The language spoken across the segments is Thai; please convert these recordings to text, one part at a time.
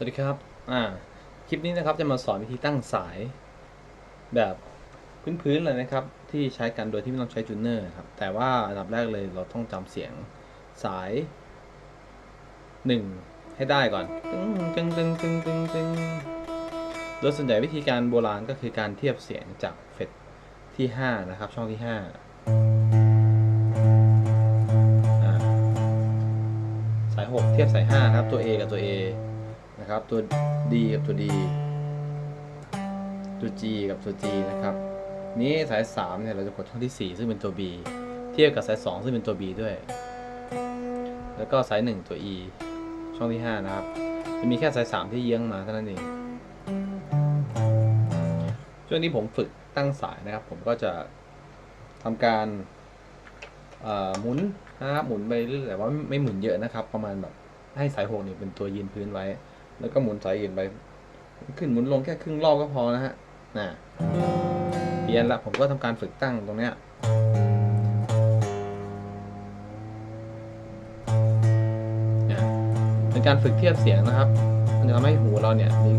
สวัสดีครับ อ่า คลิปนี้นะครับจะมาสอนวิธีตั้งสายแบบพื้นๆเลยนะครับ ที่ใช้กันโดยที่ไม่ต้องใช้จูนเนอร์ครับ แต่ว่าอันดับแรกเลยเราต้องจำเสียงสายหนึ่งให้ได้ก่อนตึงตึงตึงตึงตึงตึงโดยส่วนใหญ่วิธีการโบราณก็คือการเทียบเสียงจากเฟดที่ 5 นะครับ ช่องที่5อ่าสาย 6 เทียบสาย 5 ครับ ตัว A กับตัว A นะครับ ตัว D กับตัว D ตัว G กับตัว G นะครับ นี้สาย 3 เนี่ย เราจะกดช่องที่ 4 ซึ่งเป็นตัว B เทียบกับสาย 2 ซึ่งเป็นตัว B ด้วย แล้วก็สาย 1 ตัว E ช่องที่ 5 นะครับ จะมีแค่สาย 3 ที่เยื้องมาเท่านั้นเอง ช่วงนี้ผมฝึกตั้งสายนะครับ ผมก็จะทำการหมุนนะครับหมุนไปเรื่อยแต่ว่าไม่ไม่หมุนเยอะนะครับ ประมาณแบบให้สายหกเนี่ยเป็นตัวยืนพื้นไว้ แล้วก็หมุนสายอื่นไป ขึ้นหมุนลงแค่ครึ่งรอบก็พอนะฮะน่ะเปลี่ยนละผมก็ทำการฝึกตั้งตรงเนี้ยเนี่ยเป็นการฝึกเทียบเสียงนะครับ มันจะทำให้หูเราเนี่ยมี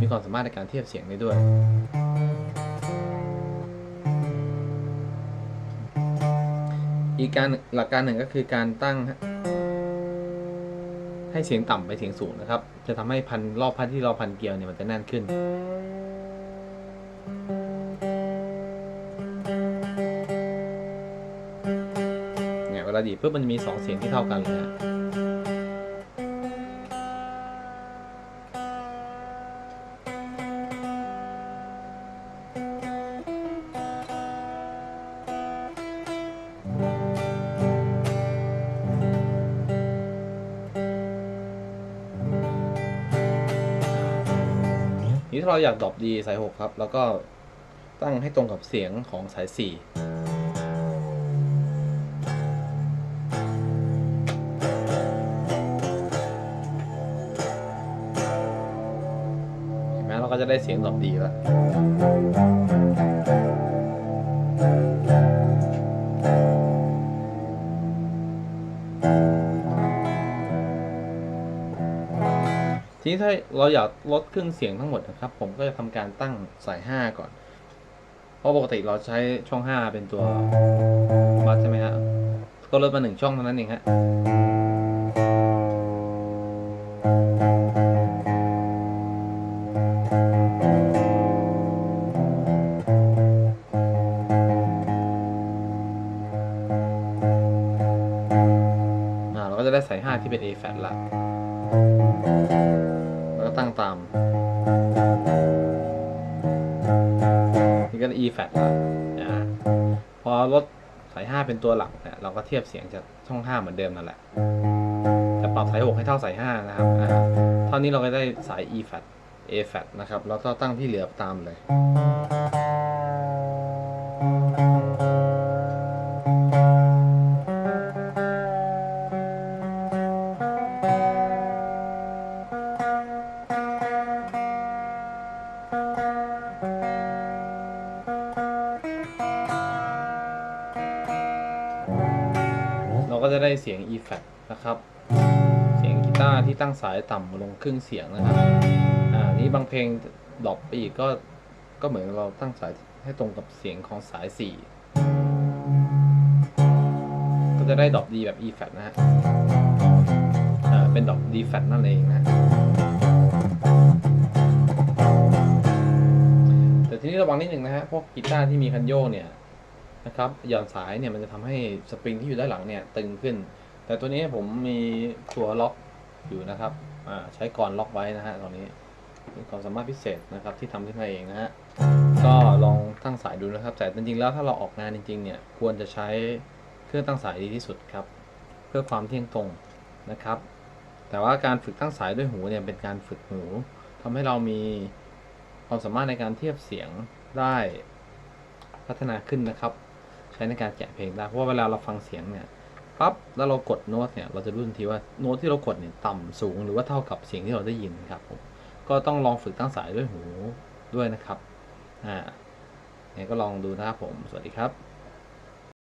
มีความสามารถในการเทียบเสียงได้ด้วยอีกการหลักการหนึ่งก็คือการตั้ง ให้เสียงต่ำไปเสียงสูงนะครับ จะทำให้พันรอบพันที่เราพันเกลียวเนี่ยมันจะแน่นขึ้น เนี่ยเวลาดีดปุ๊บมันจะมีสองเสียงที่เท่ากันเลยฮะ นี่ถ้าเราอยากดรอปดีสายหกครับ แล้วก็ตั้งให้ตรงกับเสียงของสายสี่เห็นไหมเราก็จะได้เสียงดรอปดีแล้ว ทีนี้ถ้าเราอยากลดเครื่องเสียงทั้งหมดนะครับ ผมก็จะทำการตั้งสาย 5 ก่อน เพราะปกติเราใช้ช่อง 5 เป็นตัววัดใช่ไหมฮะก็ลดมาหนึ่งช่องเท่านั้นเองฮะอ่าเราก็จะได้สาย 5 ที่เป็น A flat ละแล้วก็ ตั้งตาม นี่ก็ E flat ละพอลดสาย 5 เป็นตัวหลักเนี่ยเราก็เทียบเสียงจากช่อง 5 เหมือนเดิมนั่นแหละแต่ปรับสาย 6 ให้เท่าสาย 5 นะครับเท่านี้เราก็ได้สาย E flat A flat นะครับ แล้วก็ตั้งที่เหลือตามเลย เราก็จะได้เสียง E flat นะครับ เสียงกีตาร์ที่ตั้งสายต่ำลงครึ่งเสียงนะครับอ่านี้บางเพลงดรอปไปอีกก็ก็เหมือนเราตั้งสายให้ตรงกับเสียงของสาย 4 ก็จะได้ดรอปดีแบบ E flat นะฮะอ่าเป็นดรอป D flat นั่นเองนะแต่ทีนี้ระวังนิดหนึ่งนะฮะพวกกีตาร์ที่มีคันโยกเนี่ย นะครับหย่อนสายเนี่ยมันจะทำให้สปริงที่อยู่ด้านหลังเนี่ยตึงขึ้น แต่ตัวนี้ผมมีตัวล็อกอยู่นะครับใช้ก่อนล็อกไว้นะฮะตอนนี้เป็นความสามารถพิเศษนะครับที่ทำขึ้นมาเองนะฮะก็ลองตั้งสายดูนะครับ แต่จริงๆแล้วถ้าเราออกงานจริงๆเนี่ยควรจะใช้เครื่องตั้งสายดีที่สุดครับ เพื่อความเที่ยงตรงนะครับ แต่ว่าการฝึกตั้งสายด้วยหูเนี่ยเป็นการฝึกหูทำให้เรามีความสามารถในการเทียบเสียงได้พัฒนาขึ้นนะครับ ช้ในการแกะเพลงได้ เพราะว่าเวลาเราฟังเสียงเนี่ยปั๊บแล้วเรากดโน้ตเนี่ยเราจะรู้ทันทีว่าโน้ตที่เรากดเนี่ยต่ำสูงหรือว่าเท่ากับเสียงที่เราได้ยินครับผมก็ต้องลองฝึกตั้งสายด้วยหูด้วยนะครับอ่าเนี่ยก็ลองดูนะครับผม สวัสดีครับ